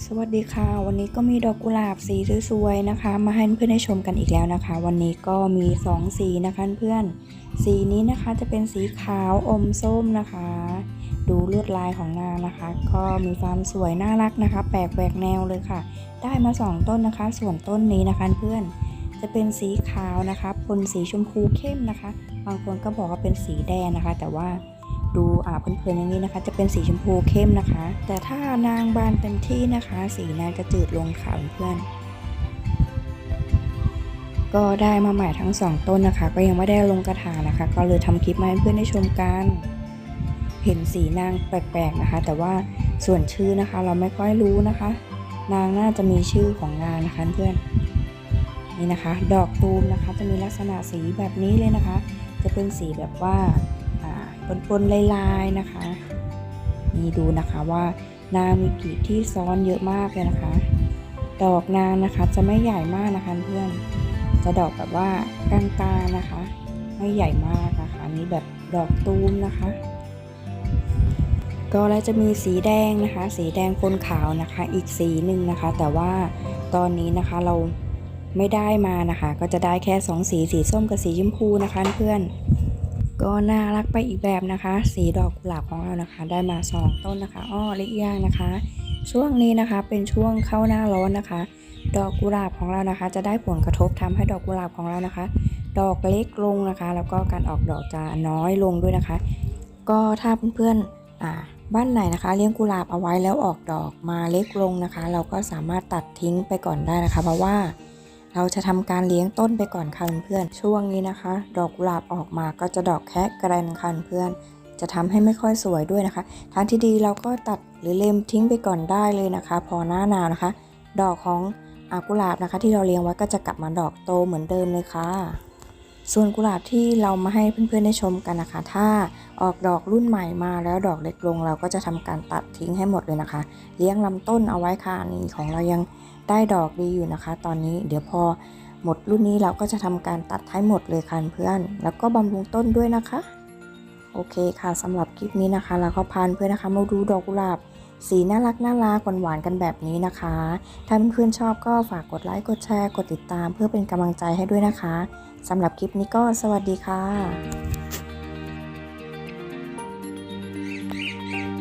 สวัสดีค่ะ วันนี้ก็มีดอกกุหลาบสีสวยๆนะคะ มาให้เพื่อนได้ชมกันอีกแล้วนะคะ วันนี้ก็มี 2 สีนะคะเพื่อนสีนี้นะคะจะเป็นสีขาวอมส้มนะคะ ดูลวดลายของนางนะคะ ก็มีความสวยน่ารักนะคะ แปลกแหวกแนวเลยค่ะ ได้มา 2 ต้นนะคะ ส่วนต้นนี้นะคะเพื่อนจะเป็นสีขาวนะคะปนสีชมพูเข้มนะคะ บางคนก็บอกว่าเป็นสีแดงนะคะ แต่ว่า ดูอ่าเพลินๆอย่างนี้นะคะ จะเป็นสีชมพูเข้มนะคะ แต่ถ้านางบานเต็มที่นะคะ สีนางจะจืดลงค่ะเพื่อนก็ได้มาใหม่ทั้งสองต้นนะคะ ก็ยังไม่ได้ลงกระถางนะคะ ก็เลยทำคลิปมาให้เพื่อนได้ชมกันเห็นสีนางแปลกๆนะคะ แต่ว่าส่วนชื่อนะคะ เราไม่ค่อยรู้นะคะ นางน่าจะมีชื่อของนางนะคะเพื่อนนี่นะคะ ดอกตูมนะคะ จะมีลักษณะสีแบบนี้เลยนะคะ จะเป็นสีแบบว่า อ่าปนๆลายๆนะคะ นี่ดูนะคะว่านางมีกีบที่ซ้อนเยอะมากเลยนะคะ ดอกนางนะคะจะไม่ใหญ่มากนะคะเพื่อน จะดอกแบบว่ากลางๆนะคะ ไม่ใหญ่มากนะคะนนี่แบบดอกตูมนะคะ ก็แล้วจะมีสีแดงนะคะ สีแดงปนขาวนะคะ อีกสีหนึ่งนะคะ แต่ว่าตอนนี้นะคะเราไม่ได้มานะคะ ก็จะได้แค่สองสีสีส้มกับสีชมพูนะคะเพื่อน ก็น่ารักไปอีกแบบนะคะ สีดอกกุหลาบของเรานะคะ ได้มา 2 ต้นนะคะอ้อเล็กย่างนะคะ ช่วงนี้นะคะเป็นช่วงเข้าหน้าร้อนนะคะ ดอกกุหลาบของเรานะคะ จะได้ผลกระทบทำให้ดอกกุหลาบของเรานะคะ ดอกเล็กลงนะคะ แล้วก็การออกดอกจะน้อยลงด้วยนะคะ ก็ถ้าเพื่อนๆบ้านไหนนะคะ เลี้ยงกุหลาบเอาไว้แล้วออกดอกมาเล็กลงนะคะ เราก็สามารถตัดทิ้งไปก่อนได้นะคะ เพราะว่า เราจะทำการเลี้ยงต้นไปก่อนค่ะเพื่อนๆช่วงนี้นะคะ ดอกกุหลาบออกมาก็จะดอกแค่แกรนค่ะเพื่อนจะทำให้ไม่ค่อยสวยด้วยนะคะ ทางที่ดีเราก็ตัดหรือเล็มทิ้งไปก่อนได้เลยนะคะ พอหน้าหนาวนะคะ ดอกของอากุหลาบนะคะ ที่เราเลี้ยงไว้ก็จะกลับมาดอกโตเหมือนเดิมเลยค่ะ ส่วนกุหลาบที่เรามาให้เพื่อนๆได้ชมกันนะคะ ถ้าออกดอกรุ่นใหม่มาแล้วดอกเล็กลง เราก็จะทำการตัดทิ้งให้หมดเลยนะคะ เลี้ยงลำต้นเอาไว้ค่ะนี่ของเรายัง ได้ดอกดีอยู่นะคะ ตอนนี้เดี๋ยวพอหมดรุ่นนี้เราก็จะทำการตัดให้หมดเลยค่ะเพื่อน แล้วก็บำรุงต้นด้วยนะคะ โอเคค่ะสำหรับคลิปนี้นะคะเราก็พานเพื่อนนะคะมาดูดอกกุหลาบสีน่ารักน่ารักหวานๆกันแบบนี้นะคะ ถ้าเพื่อนๆชอบก็ฝากกดไลค์กดแชร์กดติดตาม เพื่อเป็นกำลังใจให้ด้วยนะคะสำหรับคลิปนี้ก็สวัสดีค่ะ